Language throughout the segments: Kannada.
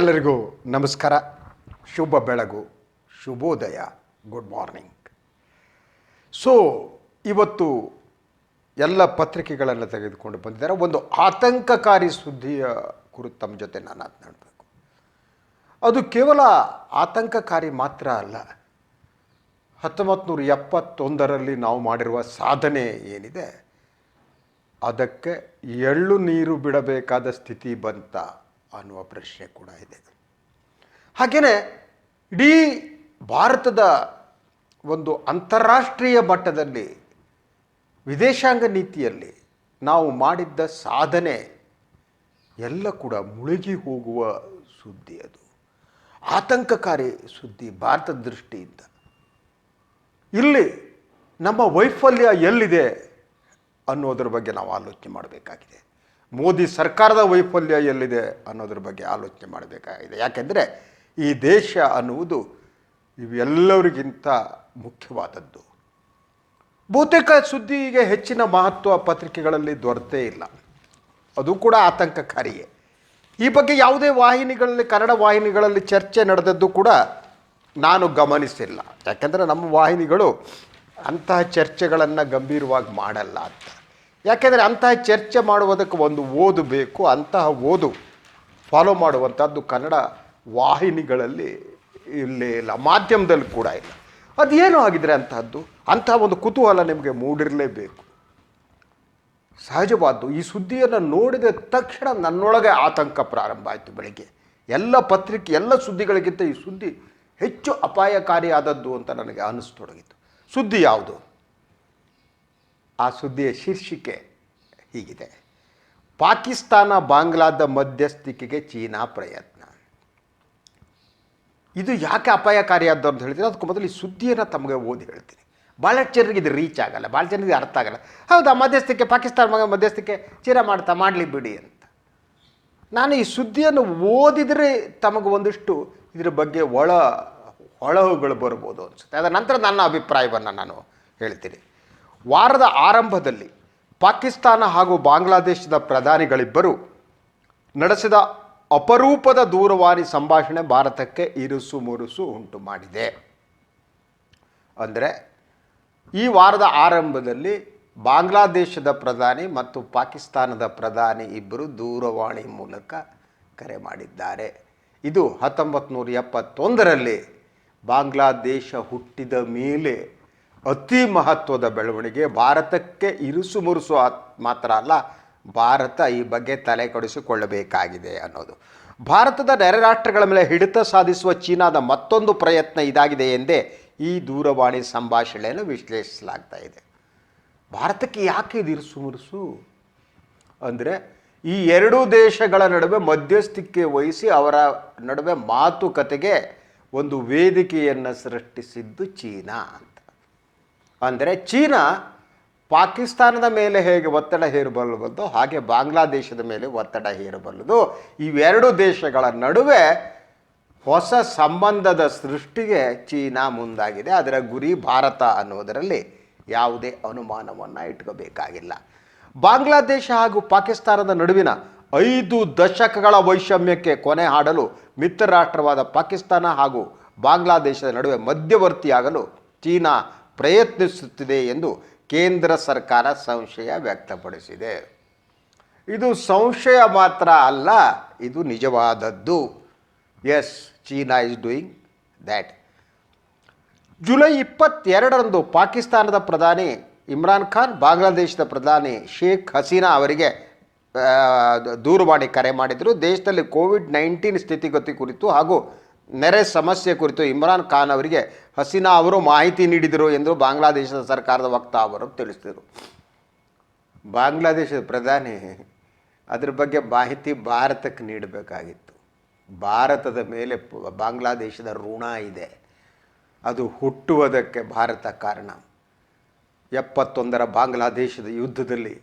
ಎಲ್ಲರಿಗೂ ನಮಸ್ಕಾರ. ಶುಭ ಬೆಳಗು, ಶುಭೋದಯ ಗುಡ್ ಮಾರ್ನಿಂಗ್ ಸೊ ಇವತ್ತು ಎಲ್ಲ ಪತ್ರಿಕೆಗಳನ್ನು ತೆಗೆದುಕೊಂಡು ಬಂದಿದ್ದಾರೆ. ಒಂದು ಆತಂಕಕಾರಿ ಸುದ್ದಿಯ ಕುರಿತು ತಮ್ಮ ಜೊತೆ ನಾನು ಮಾತನಾಡಬೇಕು. ಅದು ಕೇವಲ ಆತಂಕಕಾರಿ ಮಾತ್ರ ಅಲ್ಲ. ಹತ್ತೊಂಬತ್ತು ನೂರ ಎಪ್ಪತ್ತೊಂದರಲ್ಲಿ ನಾವು ಮಾಡಿರುವ ಸಾಧನೆ ಏನಿದೆ? ಅದಕ್ಕೆ ಎಳ್ಳು ನೀರು ಬಿಡಬೇಕಾದ ಸ್ಥಿತಿ ಬಂತ? ಅನ್ನುವ ಪ್ರಶ್ನೆ ಕೂಡ ಇದೆ. ಹಾಗೆಯೇ ಇಡೀ ಭಾರತದ ಒಂದು ಅಂತಾರಾಷ್ಟ್ರೀಯ ಮಟ್ಟದಲ್ಲಿ ವಿದೇಶಾಂಗ ನೀತಿಯಲ್ಲಿ ನಾವು ಮಾಡಿದ್ದ ಸಾಧನೆ ಎಲ್ಲ ಕೂಡ ಮುಳುಗಿ ಹೋಗುವ ಸುದ್ದಿ ಅದು. ಆತಂಕಕಾರಿ ಸುದ್ದಿ ಭಾರತದ ದೃಷ್ಟಿಯಿಂದ. ಇಲ್ಲಿ ನಮ್ಮ ವೈಫಲ್ಯ ಎಲ್ಲಿದೆ ಅನ್ನೋದ್ರ ಬಗ್ಗೆ ನಾವು ಆಲೋಚನೆ ಮಾಡಬೇಕಾಗಿದೆ. ಮೋದಿ ಸರ್ಕಾರದ ವೈಫಲ್ಯ ಎಲ್ಲಿದೆ ಅನ್ನೋದ್ರ ಬಗ್ಗೆ ಆಲೋಚನೆ ಮಾಡಬೇಕಾಗಿದೆ. ಯಾಕೆಂದರೆ ಈ ದೇಶ ಅನ್ನುವುದು ಇವೆಲ್ಲರಿಗಿಂತ ಮುಖ್ಯವಾದದ್ದು. ಬಹುತೇಕ ಸುದ್ದಿಗೆ ಹೆಚ್ಚಿನ ಮಹತ್ವ ಪತ್ರಿಕೆಗಳಲ್ಲಿ ದೊರೆತೇ ಇಲ್ಲ. ಅದು ಕೂಡ ಆತಂಕಕಾರಿಯೇ. ಈ ಬಗ್ಗೆ ಯಾವುದೇ ವಾಹಿನಿಗಳಲ್ಲಿ, ಕನ್ನಡ ವಾಹಿನಿಗಳಲ್ಲಿ ಚರ್ಚೆ ನಡೆದದ್ದು ಕೂಡ ನಾನು ಗಮನಿಸಿಲ್ಲ. ಯಾಕೆಂದರೆ ನಮ್ಮ ವಾಹಿನಿಗಳು ಅಂತಹ ಚರ್ಚೆಗಳನ್ನು ಗಂಭೀರವಾಗಿ ಮಾಡಲ್ಲ ಅಂತ. ಯಾಕೆಂದರೆ ಅಂತಹ ಚರ್ಚೆ ಮಾಡುವುದಕ್ಕೆ ಒಂದು ಓದು ಬೇಕು, ಅಂತಹ ಓದು ಫಾಲೋ ಮಾಡುವಂಥದ್ದು ಕನ್ನಡ ವಾಹಿನಿಗಳಲ್ಲಿ ಇಲ್ಲೇ ಇಲ್ಲ, ಮಾಧ್ಯಮದಲ್ಲಿ ಕೂಡ ಇಲ್ಲ. ಅದೇನು ಆಗಿದ್ರೆ ಅಂತಹದ್ದು? ಅಂತಹ ಒಂದು ಕುತೂಹಲ ನಿಮಗೆ ಮೂಡಿರಲೇಬೇಕು. ಸಹಜವಾದ್ದು, ಈ ಸುದ್ದಿಯನ್ನು ನೋಡಿದ ತಕ್ಷಣ ನನ್ನೊಳಗೆ ಆತಂಕ ಪ್ರಾರಂಭ ಆಯಿತು ಬೆಳಗ್ಗೆ. ಎಲ್ಲ ಪತ್ರಿಕೆ, ಎಲ್ಲ ಸುದ್ದಿಗಳಿಗಿಂತ ಈ ಸುದ್ದಿ ಹೆಚ್ಚು ಅಪಾಯಕಾರಿಯಾದದ್ದು ಅಂತ ನನಗೆ ಅನ್ನಿಸ್ತೊಡಗಿತ್ತು ಸುದ್ದಿ ಯಾವುದು? ಆ ಸುದ್ದಿಯ ಶೀರ್ಷಿಕೆ ಹೀಗಿದೆ. ಪಾಕಿಸ್ತಾನ ಬಾಂಗ್ಲಾದ ಮಧ್ಯಸ್ಥಿಕೆಗೆ ಚೀನಾ ಪ್ರಯತ್ನ. ಇದು ಯಾಕೆ ಅಪಾಯಕಾರಿಯಾದ್ದು ಅಂತ ಹೇಳ್ತೀನಿ ಅದಕ್ಕೆ ಮೊದಲು ಈ ಸುದ್ದಿಯನ್ನು ತಮಗೆ ಓದಿ ಹೇಳ್ತೀನಿ. ಭಾಳಷ್ಟು ಜನರಿಗೆ ಇದು ರೀಚ್ ಆಗಲ್ಲ ಭಾಳ ಜನರಿಗೆ ಅರ್ಥ ಆಗಲ್ಲ. ಹೌದಾ, ಮಧ್ಯಸ್ಥಿಕೆ, ಪಾಕಿಸ್ತಾನ ಮಧ್ಯಸ್ಥಿಕೆ ಚೀನಾ ಮಾಡ್ತಾ ಮಾಡಲಿ ಬಿಡಿ ಅಂತ. ನಾನು ಈ ಸುದ್ದಿಯನ್ನು ಓದಿದರೆ ತಮಗೆ ಒಂದಿಷ್ಟು ಇದರ ಬಗ್ಗೆ ಒಳ, ಒಳಹುಗಳು ಬರ್ಬೋದು ಅನಿಸುತ್ತೆ. ಅದರ ನಂತರ ನನ್ನ ಅಭಿಪ್ರಾಯವನ್ನು ನಾನು ಹೇಳ್ತೀನಿ. ವಾರದ ಆರಂಭದಲ್ಲಿ ಪಾಕಿಸ್ತಾನ ಹಾಗೂ ಬಾಂಗ್ಲಾದೇಶದ ಪ್ರಧಾನಿಗಳಿಬ್ಬರು ನಡೆಸಿದ ಅಪರೂಪದ ದೂರವಾಣಿ ಸಂಭಾಷಣೆ ಭಾರತಕ್ಕೆ ಇರುಸು ಮುರುಸು ಉಂಟು ಮಾಡಿದೆ. ಅಂದರೆ ಈ ವಾರದ ಆರಂಭದಲ್ಲಿ ಬಾಂಗ್ಲಾದೇಶದ ಪ್ರಧಾನಿ ಮತ್ತು ಪಾಕಿಸ್ತಾನದ ಪ್ರಧಾನಿ ಇಬ್ಬರು ದೂರವಾಣಿ ಮೂಲಕ ಕರೆ ಮಾಡಿದ್ದಾರೆ. ಇದು ಹತ್ತೊಂಬತ್ತು ನೂರ ಎಪ್ಪತ್ತೊಂದರಲ್ಲಿ ಬಾಂಗ್ಲಾದೇಶ ಹುಟ್ಟಿದ ಮೇಲೆ ಅತಿ ಮಹತ್ವದ ಬೆಳವಣಿಗೆ ಭಾರತಕ್ಕೆ ಇರುಸು ಮುರುಸು ಮಾತ್ರ ಅಲ್ಲ, ಭಾರತ ಈ ಬಗ್ಗೆ ತಲೆ ಕೊಡಿಸಿಕೊಳ್ಳಬೇಕಾಗಿದೆ ಅನ್ನೋದು. ಭಾರತದ ನೆರೆ ರಾಷ್ಟ್ರಗಳ ಮೇಲೆ ಹಿಡಿತ ಸಾಧಿಸುವ ಚೀನಾದ ಮತ್ತೊಂದು ಪ್ರಯತ್ನ ಇದಾಗಿದೆ ಎಂದೇ ಈ ದೂರವಾಣಿ ಸಂಭಾಷಣೆಯನ್ನು ವಿಶ್ಲೇಷಿಸಲಾಗ್ತಾ ಇದೆ. ಭಾರತಕ್ಕೆ ಯಾಕೆ ಇದು ಇರುಸು ಮುರುಸು ಅಂದರೆ ಈ ಎರಡೂ ದೇಶಗಳ ನಡುವೆ ಮಧ್ಯಸ್ಥಿಕೆ ವಹಿಸಿ ಅವರ ನಡುವೆ ಮಾತುಕತೆಗೆ ಒಂದು ವೇದಿಕೆಯನ್ನು ಸೃಷ್ಟಿಸಿದ್ದು ಚೀನಾ ಅಂತ. ಅಂದರೆ ಚೀನಾ ಪಾಕಿಸ್ತಾನದ ಮೇಲೆ ಹೇಗೆ ಒತ್ತಡ ಹೇರಬಲ್ಲದು ಹಾಗೆ ಬಾಂಗ್ಲಾದೇಶದ ಮೇಲೆ ಒತ್ತಡ ಹೇರಬಲ್ಲದು. ಇವೆರಡು ದೇಶಗಳ ನಡುವೆ ಹೊಸ ಸಂಬಂಧದ ಸೃಷ್ಟಿಗೆ ಚೀನಾ ಮುಂದಾಗಿದೆ. ಅದರ ಗುರಿ ಭಾರತ ಅನ್ನೋದರಲ್ಲಿ ಯಾವುದೇ ಅನುಮಾನವನ್ನು ಇಟ್ಕೋಬೇಕಾಗಿಲ್ಲ. ಬಾಂಗ್ಲಾದೇಶ ಹಾಗೂ ಪಾಕಿಸ್ತಾನದ ನಡುವಿನ ಐದು ದಶಕಗಳ ವೈಷಮ್ಯಕ್ಕೆ ಕೊನೆ ಹಾಡಲು ಮಿತ್ರ ರಾಷ್ಟ್ರವಾದ ಪಾಕಿಸ್ತಾನ ಹಾಗೂ ಬಾಂಗ್ಲಾದೇಶದ ನಡುವೆ ಮಧ್ಯವರ್ತಿಯಾಗಲು ಚೀನಾ ಪ್ರಯತ್ನಿಸುತ್ತಿದೆ ಎಂದು ಕೇಂದ್ರ ಸರ್ಕಾರ ಸಂಶಯ ವ್ಯಕ್ತಪಡಿಸಿದೆ. ಇದು ಸಂಶಯ ಮಾತ್ರ ಅಲ್ಲ, ಇದು ನಿಜವಾದದ್ದು. Yes China is doing that July ಇಪ್ಪತ್ತೆರಡರಂದು ಪಾಕಿಸ್ತಾನದ ಪ್ರಧಾನಿ ಇಮ್ರಾನ್ ಖಾನ್, ಬಾಂಗ್ಲಾದೇಶದ ಪ್ರಧಾನಿ ಶೇಖ್ ಹಸೀನಾ ಅವರಿಗೆ ದೂರವಾಣಿ ಕರೆ ಮಾಡಿದರು. ದೇಶದಲ್ಲಿ ಕೋವಿಡ್ ನೈನ್ಟೀನ್ ಸ್ಥಿತಿಗತಿ ಕುರಿತು ಹಾಗೂ ನೆರೆ ಸಮಸ್ಯೆ ಕುರಿತು ಇಮ್ರಾನ್ ಖಾನ್ ಅವರಿಗೆ ಹಸೀನಾ ಅವರು ಮಾಹಿತಿ ನೀಡಿದರು ಎಂದು ಬಾಂಗ್ಲಾದೇಶದ ಸರ್ಕಾರದ ವಕ್ತಾರರು ತಿಳಿಸಿದರು. ಬಾಂಗ್ಲಾದೇಶದ ಪ್ರಧಾನಿ ಅದ್ರ ಬಗ್ಗೆ ಮಾಹಿತಿ ಭಾರತಕ್ಕೆ ನೀಡಬೇಕಾಗಿತ್ತು. ಭಾರತದ ಮೇಲೆ ಬಾಂಗ್ಲಾದೇಶದ ಋಣ ಇದೆ. ಅದು ಹುಟ್ಟುವುದಕ್ಕೆ ಭಾರತ ಕಾರಣ. ಎಪ್ಪತ್ತೊಂದರ ಬಾಂಗ್ಲಾದೇಶದ ಯುದ್ಧದಲ್ಲಿ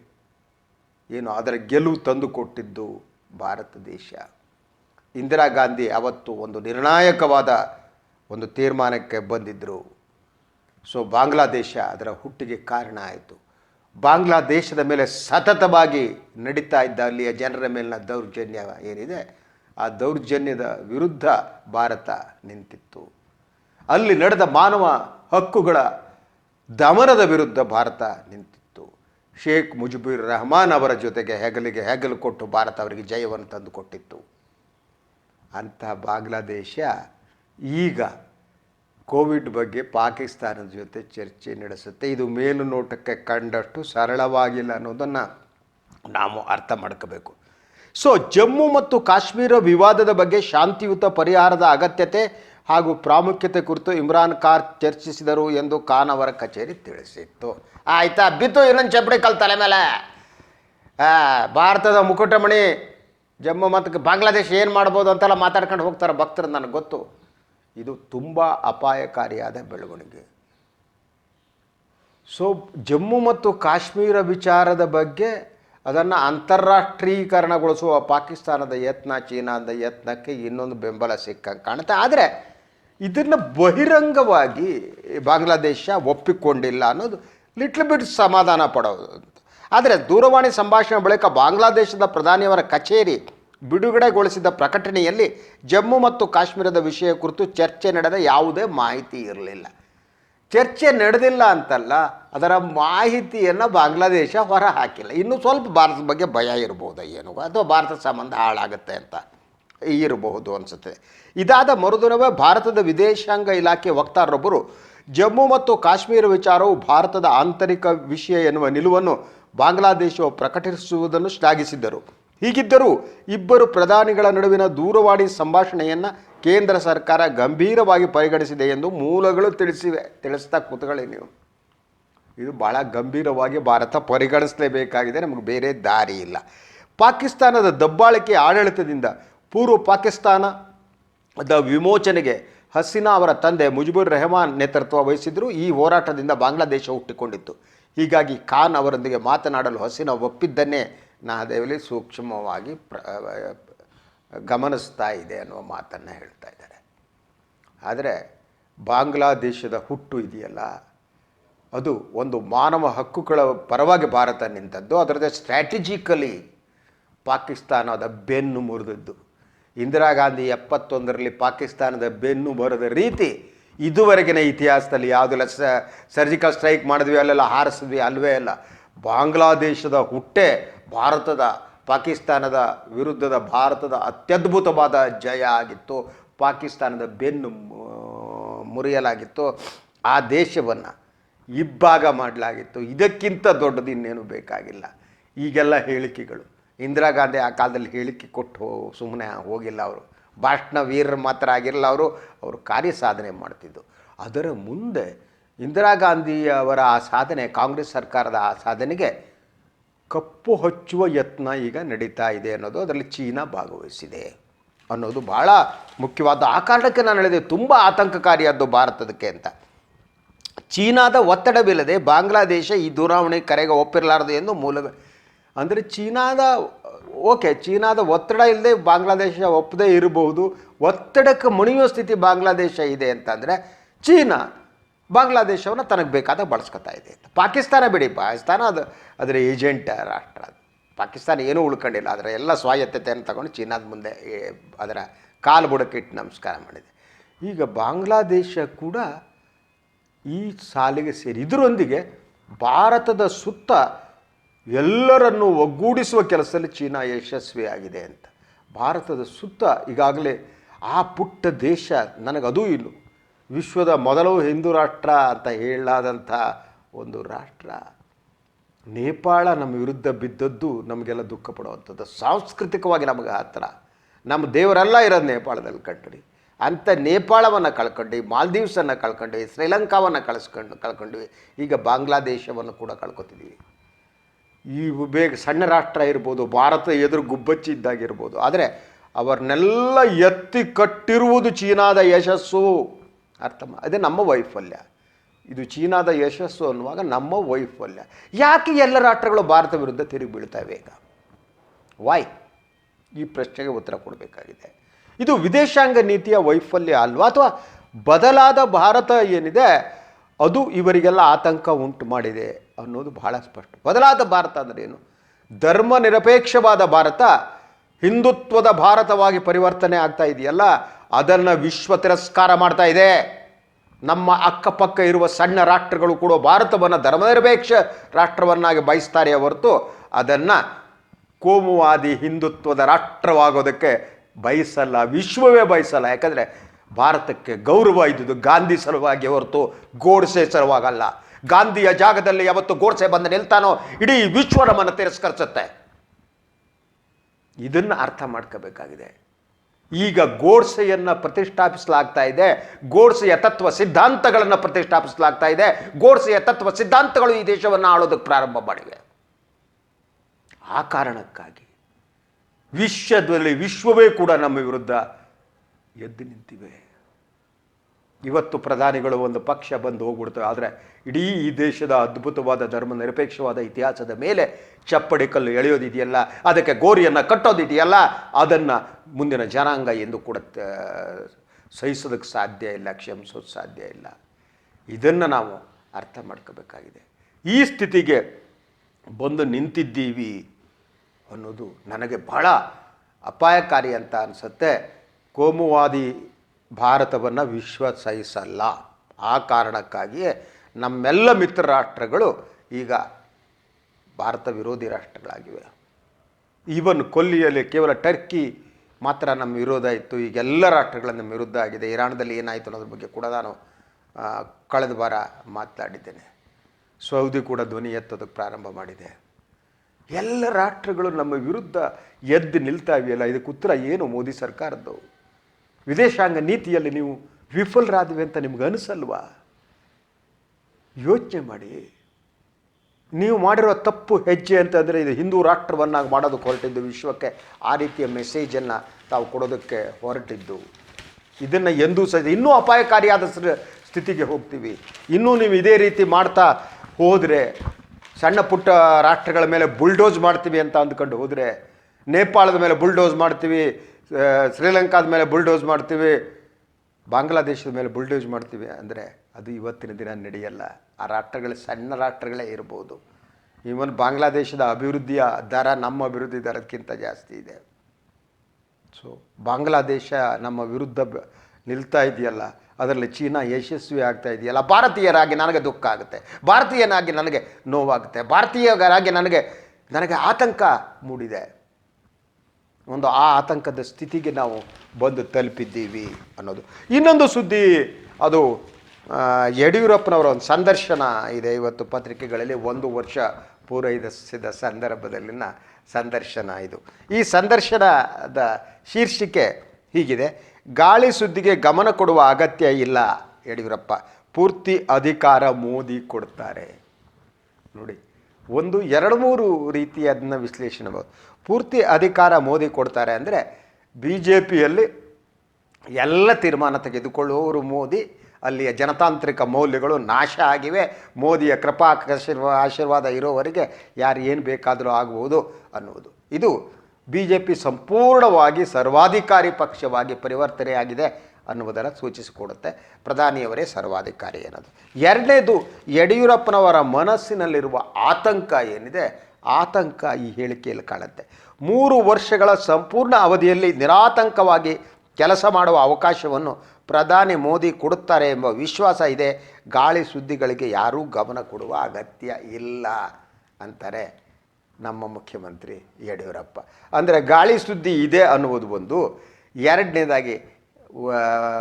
ಏನು ಅದರ ಗೆಲುವು ತಂದುಕೊಟ್ಟಿದ್ದು ಭಾರತ ದೇಶ. ಇಂದಿರಾ ಗಾಂಧಿ ಅವತ್ತು ಒಂದು ನಿರ್ಣಾಯಕವಾದ ಒಂದು ತೀರ್ಮಾನಕ್ಕೆ ಬಂದಿದ್ದರು ಸೊ, ಬಾಂಗ್ಲಾದೇಶ ಅದರ ಹುಟ್ಟಿಗೆ ಕಾರಣ ಆಯಿತು. ಬಾಂಗ್ಲಾದೇಶದ ಮೇಲೆ ಸತತವಾಗಿ ನಡೀತಾ ಇದ್ದ ಅಲ್ಲಿಯ ಜನರ ಮೇಲಿನ ದೌರ್ಜನ್ಯ ಏನಿದೆ, ಆ ದೌರ್ಜನ್ಯದ ವಿರುದ್ಧ ಭಾರತ ನಿಂತಿತ್ತು. ಅಲ್ಲಿ ನಡೆದ ಮಾನವ ಹಕ್ಕುಗಳ ದಮನದ ವಿರುದ್ಧ ಭಾರತ ನಿಂತಿತ್ತು. ಶೇಖ್ ಮುಜಿಬುರ್ ರಹಮಾನ್ ಅವರ ಜೊತೆಗೆ ಹೆಗಲಿಗೆ ಹೆಗಲು ಕೊಟ್ಟು ಭಾರತ ಅವರಿಗೆ ಜಯವನ್ನು ತಂದು ಕೊಟ್ಟಿತ್ತು ಅಂಥ ಬಾಂಗ್ಲಾದೇಶ ಈಗ ಕೋವಿಡ್ ಬಗ್ಗೆ ಪಾಕಿಸ್ತಾನದ ಜೊತೆ ಚರ್ಚೆ ನಡೆಸುತ್ತೆ. ಇದು ಮೇಲು ನೋಟಕ್ಕೆ ಕಂಡಷ್ಟು ಸರಳವಾಗಿಲ್ಲ ಅನ್ನೋದನ್ನು ನಾವು ಅರ್ಥ ಮಾಡ್ಕೋಬೇಕು. ಸೊ ಜಮ್ಮು ಮತ್ತು ಕಾಶ್ಮೀರ ವಿವಾದದ ಬಗ್ಗೆ ಶಾಂತಿಯುತ ಪರಿಹಾರದ ಅಗತ್ಯತೆ ಹಾಗೂ ಪ್ರಾಮುಖ್ಯತೆ ಕುರಿತು ಇಮ್ರಾನ್ ಖಾನ್ ಚರ್ಚಿಸಿದರು ಎಂದು ಖಾನ್ ಅವರ ಕಚೇರಿ ತಿಳಿಸಿತ್ತು. ಆಯಿತಾ? ಬಿತ್ತು ಇನ್ನೊಂದು ಚಪ್ಪಡಿ ಕಲ್ ತಲೆ ಮೇಲೆ. ಭಾರತದ ಮುಕುಟಮಣಿ ಜಮ್ಮು ಮತ್ತು ಬಾಂಗ್ಲಾದೇಶ ಏನು ಮಾಡ್ಬೋದು ಅಂತೆಲ್ಲ ಮಾತಾಡ್ಕೊಂಡು ಹೋಗ್ತಾರೆ ಭಕ್ತರು ನನಗೆ ಗೊತ್ತು. ಇದು ತುಂಬ ಅಪಾಯಕಾರಿಯಾದ ಬೆಳವಣಿಗೆ. ಸೊ ಜಮ್ಮು ಮತ್ತು ಕಾಶ್ಮೀರ ವಿಚಾರದ ಬಗ್ಗೆ ಅದನ್ನು ಅಂತಾರಾಷ್ಟ್ರೀಕರಣಗೊಳಿಸುವ ಪಾಕಿಸ್ತಾನದ ಯತ್ನ, ಚೀನಾದ ಯತ್ನಕ್ಕೆ ಇನ್ನೊಂದು ಬೆಂಬಲ ಸಿಕ್ಕಂಗೆ ಕಾಣುತ್ತೆ. ಆದರೆ ಇದನ್ನು ಬಹಿರಂಗವಾಗಿ ಬಾಂಗ್ಲಾದೇಶ ಒಪ್ಪಿಕೊಂಡಿಲ್ಲ ಅನ್ನೋದು ಲಿಟ್ಲ್ ಬಿಟ್ ಸಮಾಧಾನ ಪಡೋದು ಆದರೆ ದೂರವಾಣಿ ಸಂಭಾಷಣೆ ಬಳಿಕ ಬಾಂಗ್ಲಾದೇಶದ ಪ್ರಧಾನಿಯವರ ಕಚೇರಿ ಬಿಡುಗಡೆಗೊಳಿಸಿದ ಪ್ರಕಟಣೆಯಲ್ಲಿ ಜಮ್ಮು ಮತ್ತು ಕಾಶ್ಮೀರದ ವಿಷಯ ಕುರಿತು ಚರ್ಚೆ ನಡೆದ ಯಾವುದೇ ಮಾಹಿತಿ ಇರಲಿಲ್ಲ. ಚರ್ಚೆ ನಡೆದಿಲ್ಲ ಅಂತಲ್ಲ, ಅದರ ಮಾಹಿತಿಯನ್ನು ಬಾಂಗ್ಲಾದೇಶ ಹೊರ ಹಾಕಿಲ್ಲ ಇನ್ನು ಸ್ವಲ್ಪ ಭಾರತದ ಬಗ್ಗೆ ಭಯ ಇರಬಹುದು ಏನು? ಅಥವಾ ಭಾರತ ಸಂಬಂಧ ಹಾಳಾಗುತ್ತೆ ಅಂತ ಇರಬಹುದು ಅನಿಸುತ್ತೆ. ಇದಾದ ಮರುದಿನವೇ ಭಾರತದ ವಿದೇಶಾಂಗ ಇಲಾಖೆ ವಕ್ತಾರರೊಬ್ಬರು ಜಮ್ಮು ಮತ್ತು ಕಾಶ್ಮೀರ ವಿಚಾರವು ಭಾರತದ ಆಂತರಿಕ ವಿಷಯ ಎನ್ನುವ ನಿಲುವನ್ನು ಬಾಂಗ್ಲಾದೇಶವು ಪ್ರಕಟಿಸುವುದನ್ನು ಶ್ಲಾಘಿಸಿದ್ದರು. ಹೀಗಿದ್ದರೂ ಇಬ್ಬರು ಪ್ರಧಾನಿಗಳ ನಡುವಿನ ದೂರವಾಣಿ ಸಂಭಾಷಣೆಯನ್ನು ಕೇಂದ್ರ ಸರ್ಕಾರ ಗಂಭೀರವಾಗಿ ಪರಿಗಣಿಸಿದೆ ಎಂದು ಮೂಲಗಳು ತಿಳಿಸಿವೆ. ತಿಳಿಸ್ತಾ ಕೂತ್ಕೊಳ್ಳಿ ನೀವು ಇದು ಭಾಳ ಗಂಭೀರವಾಗಿ ಭಾರತ ಪರಿಗಣಿಸಲೇಬೇಕಾಗಿದೆ. ನಮಗೆ ಬೇರೆ ದಾರಿ ಇಲ್ಲ. ಪಾಕಿಸ್ತಾನದ ದಬ್ಬಾಳಿಕೆ ಆಡಳಿತದಿಂದ ಪೂರ್ವ ಪಾಕಿಸ್ತಾನದ ವಿಮೋಚನೆಗೆ ಹಸೀನಾ ಅವರ ತಂದೆ ಮುಜಿಬುರ್ ರೆಹಮಾನ್ ನೇತೃತ್ವ ವಹಿಸಿದ್ರು ಈ ಹೋರಾಟದಿಂದ ಬಾಂಗ್ಲಾದೇಶ ಹುಟ್ಟಿಕೊಂಡಿತ್ತು. ಹೀಗಾಗಿ ಖಾನ್ ಅವರೊಂದಿಗೆ ಮಾತನಾಡಲು ಹಸೀನಾ ಒಪ್ಪಿದ್ದನ್ನೇ ನವದೆಹಲಿ ಸೂಕ್ಷ್ಮವಾಗಿ ಪ್ರ ಗಮನಿಸ್ತಾ ಇದೆ ಅನ್ನುವ ಮಾತನ್ನು ಹೇಳ್ತಾ ಇದ್ದಾರೆ. ಆದರೆ ಬಾಂಗ್ಲಾದೇಶದ ಹುಟ್ಟು ಇದೆಯಲ್ಲ, ಅದು ಒಂದು ಮಾನವ ಹಕ್ಕುಗಳ ಪರವಾಗಿ ಭಾರತ ನಿಂತದ್ದು ಅದರದ್ದೇ ಸ್ಟ್ರಾಟಜಿಕಲಿ ಪಾಕಿಸ್ತಾನದ ಬೆನ್ನು ಮುರಿದದ್ದು. ಇಂದಿರಾ ಗಾಂಧಿ ಎಪ್ಪತ್ತೊಂದರಲ್ಲಿ ಪಾಕಿಸ್ತಾನದ ಬೆನ್ನು ಬರದ ರೀತಿ ಇದುವರೆಗಿನ ಇತಿಹಾಸದಲ್ಲಿ ಯಾವುದೆಲ್ಲ ಸ ಸರ್ಜಿಕಲ್ ಸ್ಟ್ರೈಕ್ ಮಾಡಿದ್ವಿ, ಅಲ್ಲೆಲ್ಲ ಹಾರಿಸಿದ್ವಿ, ಅಲ್ವೇ ಅಲ್ಲ. ಬಾಂಗ್ಲಾದೇಶದ ಹುಟ್ಟೆ ಭಾರತದ, ಪಾಕಿಸ್ತಾನದ ವಿರುದ್ಧದ ಭಾರತದ ಅತ್ಯದ್ಭುತವಾದ ಜಯ ಆಗಿತ್ತು. ಪಾಕಿಸ್ತಾನದ ಬೆನ್ನು ಮುರಿಯಲಾಗಿತ್ತು. ಆ ದೇಶವನ್ನು ಇಬ್ಬಾಗ ಮಾಡಲಾಗಿತ್ತು. ಇದಕ್ಕಿಂತ ದೊಡ್ಡದು ಇನ್ನೇನು ಬೇಕಾಗಿಲ್ಲ. ಈಗೆಲ್ಲ ಹೇಳಿಕೆಗಳು. ಇಂದಿರಾ ಗಾಂಧಿ ಆ ಕಾಲದಲ್ಲಿ ಹೇಳಿಕೆ ಕೊಟ್ಟು ಸುಮ್ಮನೆ ಹೋಗಿಲ್ಲ ಅವರು. ಭಾಷಣ ವೀರರು ಮಾತ್ರ ಆಗಿರಲ್ಲ, ಅವರು ಅವರು ಕಾರ್ಯ ಸಾಧನೆ ಮಾಡ್ತಿದ್ದು. ಅದರ ಮುಂದೆ ಇಂದಿರಾ ಗಾಂಧಿಯವರ ಆ ಸಾಧನೆ, ಕಾಂಗ್ರೆಸ್ ಸರ್ಕಾರದ ಆ ಸಾಧನೆಗೆ ಕಪ್ಪು ಹಚ್ಚುವ ಯತ್ನ ಈಗ ನಡೀತಾ ಇದೆ ಅನ್ನೋದು ಅದರಲ್ಲಿ ಚೀನಾ ಭಾಗವಹಿಸಿದೆ ಅನ್ನೋದು ಭಾಳ ಮುಖ್ಯವಾದ ಆ ಕಾರಣಕ್ಕೆ ನಾನು ಹೇಳಿದೆ, ತುಂಬ ಆತಂಕಕಾರಿಯಾದ್ದು ಭಾರತದಕ್ಕೆ ಅಂತ. ಚೀನಾದ ಒತ್ತಡವಿಲ್ಲದೆ ಬಾಂಗ್ಲಾದೇಶ ಈ ದೂರವಾಣಿ ಕರೆಗೆ ಒಪ್ಪಿರಲಾರದು ಎಂದು ಮೂಲ ಅಂದರೆ ಚೀನಾದ ಓಕೆ, ಚೀನಾದ ಒತ್ತಡ ಇಲ್ಲದೆ ಬಾಂಗ್ಲಾದೇಶ ಒಪ್ಪದೇ ಇರಬಹುದು. ಒತ್ತಡಕ್ಕೆ ಮಣಿಯುವ ಸ್ಥಿತಿ ಬಾಂಗ್ಲಾದೇಶ ಇದೆ ಅಂತಂದರೆ ಚೀನಾ ಬಾಂಗ್ಲಾದೇಶವನ್ನು ತನಗೆ ಬೇಕಾದ ಬಳಸ್ಕೊತಾ ಇದೆ ಪಾಕಿಸ್ತಾನ ಬಿಡಿ, ಪಾಕಿಸ್ತಾನ ಅದು, ಅದರ ಏಜೆಂಟ್ ರಾಷ್ಟ್ರ ಪಾಕಿಸ್ತಾನ ಏನೂ ಉಳ್ಕೊಂಡಿಲ್ಲ, ಅದರ ಎಲ್ಲ ಸ್ವಾಯತ್ತತೆಯನ್ನು ತಗೊಂಡು ಚೀನಾದ ಮುಂದೆ ಅದರ ಕಾಲು ಬುಡಕ್ಕಿಟ್ಟು ನಮಸ್ಕಾರ ಮಾಡಿದೆ. ಈಗ ಬಾಂಗ್ಲಾದೇಶ ಕೂಡ ಈ ಸಾಲಿಗೆ ಸೇರಿ ಇದರೊಂದಿಗೆ ಭಾರತದ ಸುತ್ತ ಎಲ್ಲರನ್ನು ಒಗ್ಗೂಡಿಸುವ ಕೆಲಸದಲ್ಲಿ ಚೀನಾ ಯಶಸ್ವಿಯಾಗಿದೆ ಅಂತ. ಭಾರತದ ಸುತ್ತ ಈಗಾಗಲೇ ಆ ಪುಟ್ಟ ದೇಶ ನನಗದೂ ಇಲ್ಲ. ವಿಶ್ವದ ಮೊದಲ ಹಿಂದೂ ರಾಷ್ಟ್ರ ಅಂತ ಹೇಳಲಾದಂಥ ಒಂದು ರಾಷ್ಟ್ರ. ನೇಪಾಳ ನಮ್ಮ ವಿರುದ್ಧ ಬಿದ್ದದ್ದು ನಮಗೆಲ್ಲ ದುಃಖ ಪಡುವಂಥದ್ದು. ಸಾಂಸ್ಕೃತಿಕವಾಗಿ ನಮಗೆ ಹತ್ರ ನಮ್ಮ ದೇವರೆಲ್ಲ ಇರೋದು ನೇಪಾಳದಲ್ಲಿ ಕಂಡ್ರಿ ಅಂಥ ನೇಪಾಳವನ್ನು ಕಳ್ಕೊಂಡು ಮಾಲ್ದೀವ್ಸನ್ನು ಕಳ್ಕೊಂಡು ಶ್ರೀಲಂಕಾವನ್ನು ಕಳಿಸ್ಕೊಂಡು ಕಳ್ಕೊಂಡ್ವಿ. ಈಗ ಬಾಂಗ್ಲಾದೇಶವನ್ನು ಕೂಡ ಕಳ್ಕೊತಿದ್ದೀವಿ. ಈ ಬೇಗ ಸಣ್ಣ ರಾಷ್ಟ್ರ ಇರ್ಬೋದು, ಭಾರತ ಎದುರು ಗುಬ್ಬಚ್ಚಿ ಇದ್ದಾಗಿರ್ಬೋದು. ಆದರೆ ಅವರನ್ನೆಲ್ಲ ಎತ್ತಿ ಕಟ್ಟಿರುವುದು ಚೀನಾದ ಯಶಸ್ಸು. ಅರ್ಥ ಅದೇ ನಮ್ಮ ವೈಫಲ್ಯ. ಇದು ಚೀನಾದ ಯಶಸ್ಸು ಅನ್ನುವಾಗ ನಮ್ಮ ವೈಫಲ್ಯ. ಯಾಕೆ ಎಲ್ಲ ರಾಷ್ಟ್ರಗಳು ಭಾರತ ವಿರುದ್ಧ ತಿರುಗಿ ಬೀಳ್ತವೆ ಈಗ? ವಾಯ್ ಈ ಪ್ರಶ್ನೆಗೆ ಉತ್ತರ ಕೊಡಬೇಕಾಗಿದೆ. ಇದು ವಿದೇಶಾಂಗ ನೀತಿಯ ವೈಫಲ್ಯ ಅಲ್ವಾ? ಅಥವಾ ಬದಲಾದ ಭಾರತ ಏನಿದೆ, ಅದು ಇವರಿಗೆಲ್ಲ ಆತಂಕ ಉಂಟು ಮಾಡಿದೆ? ಅನ್ನೋದು ಬಹಳ ಸ್ಪಷ್ಟ. ಬದಲಾದ ಭಾರತ ಅಂದರೆ ಏನು? ಧರ್ಮ ನಿರಪೇಕ್ಷವಾದ ಭಾರತ, ಹಿಂದುತ್ವದ ಭಾರತವಾಗಿ ಪರಿವರ್ತನೆ ಆಗ್ತಾ ಇದೆಯಲ್ಲ, ಅದನ್ನು ವಿಶ್ವ ತಿರಸ್ಕಾರ ಮಾಡ್ತಾ ಇದೆ. ನಮ್ಮ ಅಕ್ಕಪಕ್ಕ ಇರುವ ಸಣ್ಣ ರಾಷ್ಟ್ರಗಳು ಕೂಡ ಭಾರತವನ್ನು ಧರ್ಮನಿರಪೇಕ್ಷ ರಾಷ್ಟ್ರವನ್ನಾಗಿ ಬಯಸ್ತಾರೆ ಹೊರತು ಅದನ್ನು ಕೋಮುವಾದಿ ಹಿಂದುತ್ವದ ರಾಷ್ಟ್ರವಾಗೋದಕ್ಕೆ ಬಯಸಲ್ಲ, ವಿಶ್ವವೇ ಬಯಸಲ್ಲ. ಯಾಕಂದರೆ ಭಾರತಕ್ಕೆ ಗೌರವ ಇದ್ದುದು ಗಾಂಧಿ ಸಲುವಾಗಿ ಹೊರತು ಗೋಡ್ಸೆ ಸಲುವಾಗಲ್ಲ. ಗಾಂಧಿಯ ಜಾಗದಲ್ಲಿ ಯಾವತ್ತು ಗೋಡ್ಸೆ ಬಂದು ನಿಲ್ತಾನೋ ಇಡೀ ವಿಶ್ವ ನಮ್ಮನ್ನು ತಿರಸ್ಕರಿಸುತ್ತೆ. ಇದನ್ನು ಅರ್ಥ ಮಾಡ್ಕೋಬೇಕಾಗಿದೆ. ಈಗ ಗೋಡ್ಸೆಯನ್ನು ಪ್ರತಿಷ್ಠಾಪಿಸಲಾಗ್ತಾ ಇದೆ. ಗೋಡ್ಸೆಯ ತತ್ವ ಸಿದ್ಧಾಂತಗಳನ್ನು ಪ್ರತಿಷ್ಠಾಪಿಸಲಾಗ್ತಾ ಇದೆ. ಗೋಡ್ಸೆಯ ತತ್ವ ಸಿದ್ಧಾಂತಗಳು ಈ ದೇಶವನ್ನು ಆಳೋದಕ್ಕೆ ಪ್ರಾರಂಭ ಮಾಡಿವೆ. ಆ ಕಾರಣಕ್ಕಾಗಿ ವಿಶ್ವದಲ್ಲಿ ವಿಶ್ವವೇ ಕೂಡ ನಮ್ಮ ವಿರುದ್ಧ ಎದ್ದು ನಿಂತಿವೆ. ಇವತ್ತು ಪ್ರಧಾನಿಗಳು ಒಂದು ಪಕ್ಷ ಬಂದು ಹೋಗ್ಬಿಡ್ತವೆ. ಆದರೆ ಇಡೀ ಈ ದೇಶದ ಅದ್ಭುತವಾದ ಧರ್ಮ, ನಿರಪೇಕ್ಷವಾದ ಇತಿಹಾಸದ ಮೇಲೆ ಚಪ್ಪಡಿ ಕಲ್ಲು ಎಳೆಯೋದಿದೆಯಲ್ಲ, ಅದಕ್ಕೆ ಗೋರಿಯನ್ನು ಕಟ್ಟೋದಿದೆಯಲ್ಲ, ಅದನ್ನು ಮುಂದಿನ ಜನಾಂಗ ಎಂದು ಕೂಡ ಸಹಿಸೋದಕ್ಕೆ ಸಾಧ್ಯ ಇಲ್ಲ ಕ್ಷಮಿಸೋದು ಸಾಧ್ಯ ಇಲ್ಲ. ಇದನ್ನು ನಾವು ಅರ್ಥ ಮಾಡ್ಕೋಬೇಕಾಗಿದೆ. ಈ ಸ್ಥಿತಿಗೆ ಬಂದು ನಿಂತಿದ್ದೀವಿ ಅನ್ನೋದು ನನಗೆ ಬಹಳ ಅಪಾಯಕಾರಿ ಅಂತ ಅನಿಸುತ್ತೆ. ಕೋಮುವಾದಿ ಭಾರತವನ್ನು ವಿಶ್ವ ಸಹಿಸಲ್ಲ. ಆ ಕಾರಣಕ್ಕಾಗಿಯೇ ನಮ್ಮೆಲ್ಲ ಮಿತ್ರ ರಾಷ್ಟ್ರಗಳು ಈಗ ಭಾರತ ವಿರೋಧಿ ರಾಷ್ಟ್ರಗಳಾಗಿವೆ. ಈವನ್ ಕೊಲ್ಲಿಯಲ್ಲಿ ಕೇವಲ ಟರ್ಕಿ ಮಾತ್ರ ನಮ್ಮ ವಿರೋಧ ಇತ್ತು. ಈಗೆಲ್ಲ ರಾಷ್ಟ್ರಗಳ ನಮ್ಮ ವಿರುದ್ಧ ಆಗಿದೆ. ಇರಾನ್ದಲ್ಲಿ ಏನಾಯಿತು ಅನ್ನೋದ್ರ ಬಗ್ಗೆ ಕೂಡ ನಾನು ಕಳೆದ ವಾರ ಮಾತನಾಡಿದ್ದೇನೆ. ಸೌದಿ ಕೂಡ ಧ್ವನಿ ಎತ್ತೋದಕ್ಕೆ ಪ್ರಾರಂಭ ಮಾಡಿದೆ. ಎಲ್ಲ ರಾಷ್ಟ್ರಗಳು ನಮ್ಮ ವಿರುದ್ಧ ಎದ್ದು ನಿಲ್ತಾ ಇವೆಯಲ್ಲ? ಇದಕ್ಕೆ ಉತ್ತರ ಏನು ಮೋದಿ ಸರ್ಕಾರದ್ದು? ವಿದೇಶಾಂಗ ನೀತಿಯಲ್ಲಿ ನೀವು ವಿಫಲರಾದ್ವಿ ಅಂತ ನಿಮ್ಗೆ ಅನಿಸಲ್ವಾ? ಯೋಚನೆ ಮಾಡಿ. ನೀವು ಮಾಡಿರೋ ತಪ್ಪು ಹೆಜ್ಜೆ ಅಂತಂದರೆ ಇದು ಹಿಂದೂ ರಾಷ್ಟ್ರವನ್ನಾಗಿ ಮಾಡೋದಕ್ಕೆ ಹೊರಟಿದ್ದು, ವಿಶ್ವಕ್ಕೆ ಆ ರೀತಿಯ ಮೆಸೇಜನ್ನು ತಾವು ಕೊಡೋದಕ್ಕೆ ಹೊರಟಿದ್ದು. ಇದನ್ನು ಎಂದೂ ಸಹ ಇನ್ನೂ ಅಪಾಯಕಾರಿಯಾದ ಸ್ಥಿತಿಗೆ ಹೋಗ್ತೀವಿ. ಇನ್ನೂ ನೀವು ಇದೇ ರೀತಿ ಮಾಡ್ತಾ ಹೋದರೆ, ಸಣ್ಣ ಪುಟ್ಟ ರಾಷ್ಟ್ರಗಳ ಮೇಲೆ ಬುಲ್ಡೋಸ್ ಮಾಡ್ತೀವಿ ಅಂತ ಅಂದ್ಕೊಂಡು ಹೋದರೆ, ನೇಪಾಳದ ಮೇಲೆ ಬುಲ್ಡೋಸ್ ಮಾಡ್ತೀವಿ ಶ್ರೀಲಂಕಾದ ಮೇಲೆ ಬುಲ್ಡೋಸ್ ಮಾಡ್ತೀವಿ, ಬಾಂಗ್ಲಾದೇಶದ ಮೇಲೆ ಬುಲ್ಡೋಸ್ ಮಾಡ್ತೀವಿ ಅಂದರೆ ಅದು ಇವತ್ತಿನ ದಿನ ನಡೆಯಲ್ಲ. ಆ ರಾಷ್ಟ್ರಗಳು ಸಣ್ಣ ರಾಷ್ಟ್ರಗಳೇ ಇರ್ಬೋದು. ಈವನ್ ಬಾಂಗ್ಲಾದೇಶದ ಅಭಿವೃದ್ಧಿಯ ದರ ನಮ್ಮ ಅಭಿವೃದ್ಧಿ ದರಕ್ಕಿಂತ ಜಾಸ್ತಿ ಇದೆ. ಸೊ ಬಾಂಗ್ಲಾದೇಶ ನಮ್ಮ ವಿರುದ್ಧ ನಿಲ್ತಾ ಇದೆಯಲ್ಲ, ಅದರಲ್ಲಿ ಚೀನಾ ಯಶಸ್ವಿ ಆಗ್ತಾ ಇದೆಯಲ್ಲ, ಭಾರತೀಯರಾಗಿ ನನಗೆ ದುಃಖ ಆಗುತ್ತೆ. ಭಾರತೀಯನಾಗಿ ನನಗೆ ನೋವಾಗುತ್ತೆ. ಭಾರತೀಯರಾಗಿ ನನಗೆ ನನಗೆ ಆತಂಕ ಮೂಡಿದೆ. ಒಂದು ಆ ಆತಂಕದ ಸ್ಥಿತಿಗೆ ನಾವು ಬಂದು ತಲುಪಿದ್ದೀವಿ ಅನ್ನೋದು. ಇನ್ನೊಂದು ಸುದ್ದಿ, ಅದು ಯಡಿಯೂರಪ್ಪನವರ ಒಂದು ಸಂದರ್ಶನ ಇದೆ. ಇವತ್ತು ಪತ್ರಿಕೆಗಳಲ್ಲಿ ಒಂದು ವರ್ಷ ಪೂರೈಸಿದ ಸಂದರ್ಭದಲ್ಲಿನ ಸಂದರ್ಶನ ಇದು. ಈ ಸಂದರ್ಶನದ ಶೀರ್ಷಿಕೆ ಹೀಗಿದೆ. ಗಾಳಿ ಸುದ್ದಿಗೆ ಗಮನ ಕೊಡುವ ಅಗತ್ಯ ಇಲ್ಲ, ಯಡಿಯೂರಪ್ಪ. ಪೂರ್ತಿ ಅಧಿಕಾರ ಮೋದಿ ಕೊಡ್ತಾರೆ. ನೋಡಿ, ಒಂದು, ಎರಡು, ಮೂರು ರೀತಿಯದನ್ನ ವಿಶ್ಲೇಷಣೆ ಪೂರ್ತಿ ಅಧಿಕಾರ ಮೋದಿ ಕೊಡ್ತಾರೆ ಅಂದರೆ ಬಿ ಜೆ ಪಿಯಲ್ಲಿ ಎಲ್ಲ ತೀರ್ಮಾನ ತೆಗೆದುಕೊಳ್ಳುವವರು ಮೋದಿ. ಅಲ್ಲಿಯ ಜನತಾಂತ್ರಿಕ ಮೌಲ್ಯಗಳು ನಾಶ ಆಗಿವೆ. ಮೋದಿಯ ಕೃಪಾ ಆಶೀರ್ವಾ ಆಶೀರ್ವಾದ ಇರೋವರೆಗೆ ಯಾರು ಏನು ಬೇಕಾದರೂ ಆಗ್ಬೋದು ಅನ್ನುವುದು. ಇದು ಬಿ ಜೆ ಪಿ ಸಂಪೂರ್ಣವಾಗಿ ಸರ್ವಾಧಿಕಾರಿ ಪಕ್ಷವಾಗಿ ಪರಿವರ್ತನೆಯಾಗಿದೆ ಅನ್ನುವುದನ್ನು ಸೂಚಿಸಿಕೊಡುತ್ತೆ. ಪ್ರಧಾನಿಯವರೇ ಸರ್ವಾಧಿಕಾರಿ ಅನ್ನೋದು ಎರಡನೇದು ಯಡಿಯೂರಪ್ಪನವರ ಮನಸ್ಸಿನಲ್ಲಿರುವ ಆತಂಕ ಏನಿದೆ? ಆತಂಕ ಈ ಹೇಳಿಕೆಯಲ್ಲಿ ಕಾಣುತ್ತೆ. ಮೂರು ವರ್ಷಗಳ ಸಂಪೂರ್ಣ ಅವಧಿಯಲ್ಲಿ ನಿರಾತಂಕವಾಗಿ ಕೆಲಸ ಮಾಡುವ ಅವಕಾಶವನ್ನು ಪ್ರಧಾನಿ ಮೋದಿ ಕೊಡುತ್ತಾರೆ ಎಂಬ ವಿಶ್ವಾಸ ಇದೆ. ಗಾಳಿ ಸುದ್ದಿಗಳಿಗೆ ಯಾರೂ ಗಮನ ಕೊಡುವ ಅಗತ್ಯ ಇಲ್ಲ ಅಂತಾರೆ ನಮ್ಮ ಮುಖ್ಯಮಂತ್ರಿ ಯಡಿಯೂರಪ್ಪ. ಅಂದರೆ ಗಾಳಿ ಸುದ್ದಿ ಇದೆ ಅನ್ನುವುದು ಒಂದು. ಎರಡನೇದಾಗಿ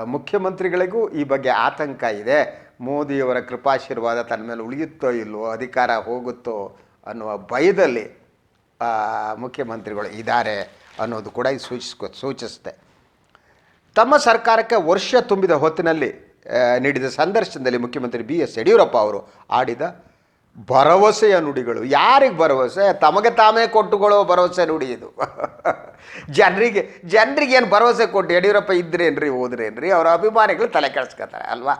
ಮುಖ್ಯಮಂತ್ರಿಗಳಿಗೂ ಈ ಬಗ್ಗೆ ಆತಂಕ ಇದೆ. ಮೋದಿಯವರ ಕೃಪಾಶೀರ್ವಾದ ತನ್ನ ಮೇಲೆ ಉಳಿಯುತ್ತೋ ಇಲ್ವೋ, ಅಧಿಕಾರ ಹೋಗುತ್ತೋ ಅನ್ನುವ ಭಯದಲ್ಲಿ ಮುಖ್ಯಮಂತ್ರಿಗಳು ಇದ್ದಾರೆ ಅನ್ನೋದು ಕೂಡ ಇದು ಸೂಚಿಸ್ಕೊ, ಸೂಚಿಸುತ್ತೆ. ತಮ್ಮ ಸರ್ಕಾರಕ್ಕೆ ವರ್ಷ ತುಂಬಿದ ಹೊತ್ತಿನಲ್ಲಿ ನೀಡಿದ ಸಂದರ್ಶನದಲ್ಲಿ ಮುಖ್ಯಮಂತ್ರಿ ಬಿ ಎಸ್ ಯಡಿಯೂರಪ್ಪ ಅವರು ಆಡಿದ ಭರವಸೆಯ ನುಡಿಗಳು. ಯಾರಿಗೆ ಭರವಸೆ? ತಮಗೆ ತಾಮೇ ಕೊಟ್ಟುಕೊಳ್ಳೋ ಭರವಸೆ ನುಡಿ ಇದು. ಜನರಿಗೆ ಜನರಿಗೆ ಏನು ಭರವಸೆ ಕೊಟ್ಟು ಯಡಿಯೂರಪ್ಪ ಇದ್ರೇನ್ರಿ, ಹೋದ್ರೇನ್ರಿ, ಅವರ ಅಭಿಮಾನಿಗಳು ತಲೆ ಕೆಡಿಸ್ಕೊತಾರೆ, ಅಲ್ವಾ?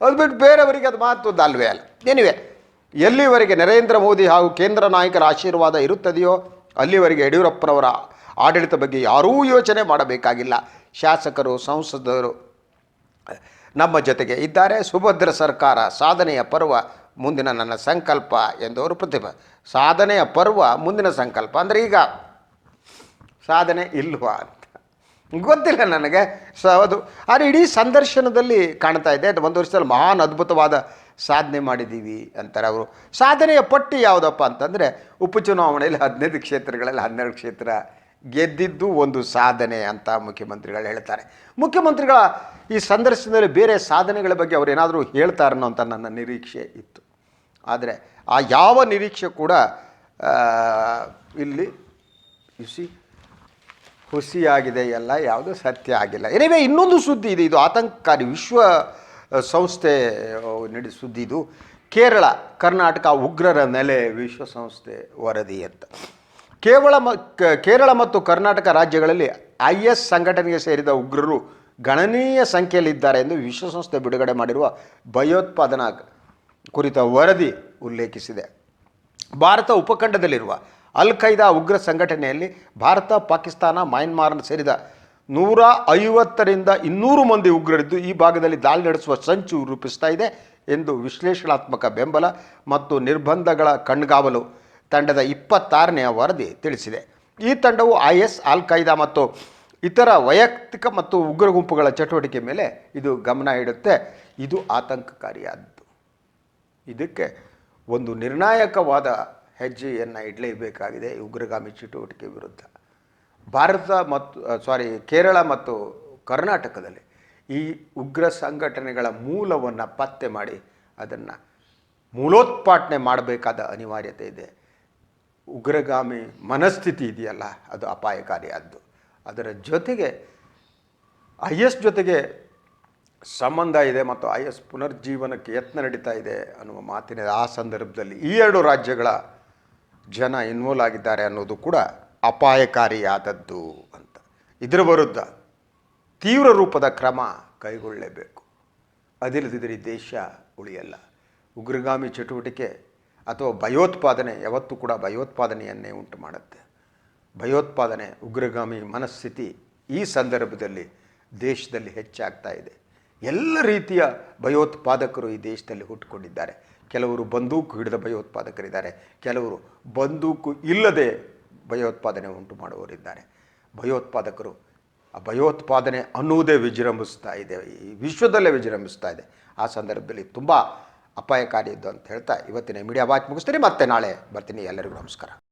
ಅದು ಬಿಟ್ಟು ಬೇರೆಯವರಿಗೆ ಅದು ಮಾತು ಅಲ್ವೇ ಅಲ್ಲ. ಏನಿವೆ ಎಲ್ಲಿವರೆಗೆ ನರೇಂದ್ರ ಮೋದಿ ಹಾಗೂ ಕೇಂದ್ರ ನಾಯಕರ ಆಶೀರ್ವಾದ ಇರುತ್ತದೆಯೋ ಅಲ್ಲಿವರೆಗೆ ಯಡಿಯೂರಪ್ಪನವರ ಆಡಳಿತ ಬಗ್ಗೆ ಯಾರೂ ಯೋಚನೆ ಮಾಡಬೇಕಾಗಿಲ್ಲ. ಶಾಸಕರು, ಸಂಸದರು ನಮ್ಮ ಜೊತೆಗೆ ಇದ್ದಾರೆ. ಸುಭದ್ರ ಸರ್ಕಾರ ಸಾಧನೆಯ ಪರ್ವ ಮುಂದಿನ ನನ್ನ ಸಂಕಲ್ಪ ಎಂದು ಅವರು ಪ್ರತಿಭ. ಸಾಧನೆಯ ಪರ್ವ ಮುಂದಿನ ಸಂಕಲ್ಪ ಅಂದರೆ ಈಗ ಸಾಧನೆ ಇಲ್ವಾ ಅಂತ. ಗೊತ್ತಿಲ್ಲ ನನಗೆ. ಸೊ ಅದು ಆದರೆ ಇಡೀ ಸಂದರ್ಶನದಲ್ಲಿ ಕಾಣ್ತಾ ಇದೆ. ಒಂದು ವರ್ಷದಲ್ಲಿ ಮಹಾನ್ ಅದ್ಭುತವಾದ ಸಾಧನೆ ಮಾಡಿದ್ದೀವಿ ಅಂತಾರೆ ಅವರು. ಸಾಧನೆಯ ಪಟ್ಟಿ ಯಾವುದಪ್ಪ ಅಂತಂದರೆ ಉಪಚುನಾವಣೆಯಲ್ಲಿ ಹದಿನೈದು ಕ್ಷೇತ್ರಗಳಲ್ಲಿ ಹನ್ನೆರಡು ಕ್ಷೇತ್ರ ಗೆದ್ದಿದ್ದು ಒಂದು ಸಾಧನೆ ಅಂತ ಮುಖ್ಯಮಂತ್ರಿಗಳು ಹೇಳ್ತಾರೆ. ಮುಖ್ಯಮಂತ್ರಿಗಳ ಈ ಸಂದರ್ಶನದಲ್ಲಿ ಬೇರೆ ಸಾಧನೆಗಳ ಬಗ್ಗೆ ಅವ್ರು ಏನಾದರೂ ಹೇಳ್ತಾರನ್ನೋ ಅಂತ ನನ್ನ ನಿರೀಕ್ಷೆ ಇತ್ತು. ಆದರೆ ಆ ಯಾವ ನಿರೀಕ್ಷೆ ಕೂಡ ಇಲ್ಲಿ ಸಿ ಹುಸಿಯಾಗಿದೆ ಎಲ್ಲ, ಯಾವುದು ಸತ್ಯ ಆಗಿಲ್ಲ. ಎನಿವೆ ಇನ್ನೊಂದು ಸುದ್ದಿ ಇದೆ, ಇದು ಆತಂಕಕಾರಿ. ವಿಶ್ವ ಸಂಸ್ಥೆ ನಡೆ ಸುದ್ದಿ ಇದು. ಕೇರಳ, ಕರ್ನಾಟಕ, ಉಗ್ರರ ನೆಲೆ ವಿಶ್ವಸಂಸ್ಥೆ ವರದಿ ಅಂತ. ಕೇವಲ ಮ ಕೇರಳ ಮತ್ತು ಕರ್ನಾಟಕ ರಾಜ್ಯಗಳಲ್ಲಿ ಐ ಎಸ್ ಸಂಘಟನೆಗೆ ಸೇರಿದ ಉಗ್ರರು ಗಣನೀಯ ಸಂಖ್ಯೆಯಲ್ಲಿದ್ದಾರೆ ಎಂದು ವಿಶ್ವಸಂಸ್ಥೆ ಬಿಡುಗಡೆ ಮಾಡಿರುವ ಭಯೋತ್ಪಾದನಾ ಕುರಿತ ವರದಿ ಉಲ್ಲೇಖಿಸಿದೆ. ಭಾರತ ಉಪಖಂಡದಲ್ಲಿರುವ ಅಲ್ ಖೈದಾ ಉಗ್ರ ಸಂಘಟನೆಯಲ್ಲಿ ಭಾರತ, ಪಾಕಿಸ್ತಾನ, ಮ್ಯಾನ್ಮಾರ್ನ ಸೇರಿದ ನೂರ ಐವತ್ತರಿಂದ ಇನ್ನೂರು ಮಂದಿ ಉಗ್ರರಿದ್ದು ಈ ಭಾಗದಲ್ಲಿ ದಾಳಿ ನಡೆಸುವ ಸಂಚು ರೂಪಿಸ್ತಾ ಇದೆ ಎಂದು ವಿಶ್ಲೇಷಣಾತ್ಮಕ ಬೆಂಬಲ ಮತ್ತು ನಿರ್ಬಂಧಗಳ ಕಣ್ಗಾವಲು ತಂಡದ ಇಪ್ಪತ್ತಾರನೆಯ ವರದಿ ತಿಳಿಸಿದೆ. ಈ ತಂಡವು ಐ ಎಸ್ ಮತ್ತು ಇತರ ವೈಯಕ್ತಿಕ ಮತ್ತು ಉಗ್ರ ಗುಂಪುಗಳ ಚಟುವಟಿಕೆ ಮೇಲೆ ಇದು ಗಮನ ಇಡುತ್ತೆ. ಇದು ಆತಂಕಕಾರಿಯಾದದ್ದು ಇದಕ್ಕೆ ಒಂದು ನಿರ್ಣಾಯಕವಾದ ಹೆಜ್ಜೆಯನ್ನು ಇಡಲೇಬೇಕಾಗಿದೆ ಉಗ್ರಗಾಮಿ ಚಟುವಟಿಕೆ ವಿರುದ್ಧ. ಭಾರತ ಮತ್ತು ಸಾರಿ ಕೇರಳ ಮತ್ತು ಕರ್ನಾಟಕದಲ್ಲಿ ಈ ಉಗ್ರ ಸಂಘಟನೆಗಳ ಮೂಲವನ್ನು ಪತ್ತೆ ಮಾಡಿ ಅದನ್ನು ಮೂಲೋತ್ಪಾಟನೆ ಮಾಡಬೇಕಾದ ಅನಿವಾರ್ಯತೆ ಇದೆ. ಉಗ್ರಗಾಮಿ ಮನಸ್ಥಿತಿ ಇದೆಯಲ್ಲ, ಅದು ಅಪಾಯಕಾರಿಯಾದ್ದು ಅದರ ಜೊತೆಗೆ ಐ ಎಸ್ ಜೊತೆಗೆ ಸಂಬಂಧ ಇದೆ ಮತ್ತು ಐ ಎಸ್ ಪುನರ್ಜೀವನಕ್ಕೆ ಯತ್ನ ನಡೀತಾ ಇದೆ ಅನ್ನುವ ಮಾತಿನ ಆ ಸಂದರ್ಭದಲ್ಲಿ ಈ ಎರಡು ರಾಜ್ಯಗಳ ಜನ ಇನ್ವಾಲ್ವ್ ಆಗಿದ್ದಾರೆ ಅನ್ನೋದು ಕೂಡ ಅಪಾಯಕಾರಿಯಾದದ್ದು ಅಂತ. ಇದರ ವಿರುದ್ಧ ತೀವ್ರ ರೂಪದ ಕ್ರಮ ಕೈಗೊಳ್ಳಲೇಬೇಕು ಅದಿಲ್ಲದಿದ್ದರೆ ದೇಶ ಉಳಿಯಲ್ಲ. ಉಗ್ರಗಾಮಿ ಚಟುವಟಿಕೆ ಅಥವಾ ಭಯೋತ್ಪಾದನೆ ಯಾವತ್ತೂ ಕೂಡ ಭಯೋತ್ಪಾದನೆಯನ್ನೇ ಉಂಟು ಮಾಡುತ್ತೆ. ಭಯೋತ್ಪಾದನೆ, ಉಗ್ರಗಾಮಿ ಮನಸ್ಥಿತಿ ಈ ಸಂದರ್ಭದಲ್ಲಿ ದೇಶದಲ್ಲಿ ಹೆಚ್ಚಾಗ್ತಾ ಇದೆ. ಎಲ್ಲ ರೀತಿಯ ಭಯೋತ್ಪಾದಕರು ಈ ದೇಶದಲ್ಲಿ ಹುಟ್ಟುಕೊಂಡಿದ್ದಾರೆ. ಕೆಲವರು ಬಂದೂಕು ಹಿಡಿದ ಭಯೋತ್ಪಾದಕರಿದ್ದಾರೆ. ಕೆಲವರು ಬಂದೂಕು ಇಲ್ಲದೆ ಭಯೋತ್ಪಾದನೆ ಉಂಟು ಮಾಡುವವರಿದ್ದಾರೆ ಭಯೋತ್ಪಾದಕರು, ಆ ಭಯೋತ್ಪಾದನೆ ಅನ್ನುವುದೇ ವಿಜೃಂಭಿಸ್ತಾ ಇದೆ. ಈ ವಿಶ್ವದಲ್ಲೇ ವಿಜೃಂಭಿಸ್ತಾ ಇದೆ. ಆ ಸಂದರ್ಭದಲ್ಲಿ ತುಂಬ ಅಪಾಯಕಾರಿ ಇದ್ದು ಅಂತ ಹೇಳ್ತಾ ಇವತ್ತಿನ ಮೀಡಿಯಾ ವಾಚ್ ಮುಗಿಸ್ತೀನಿ. ಮತ್ತೆ ನಾಳೆ ಬರ್ತೀನಿ. ಎಲ್ಲರಿಗೂ ನಮಸ್ಕಾರ.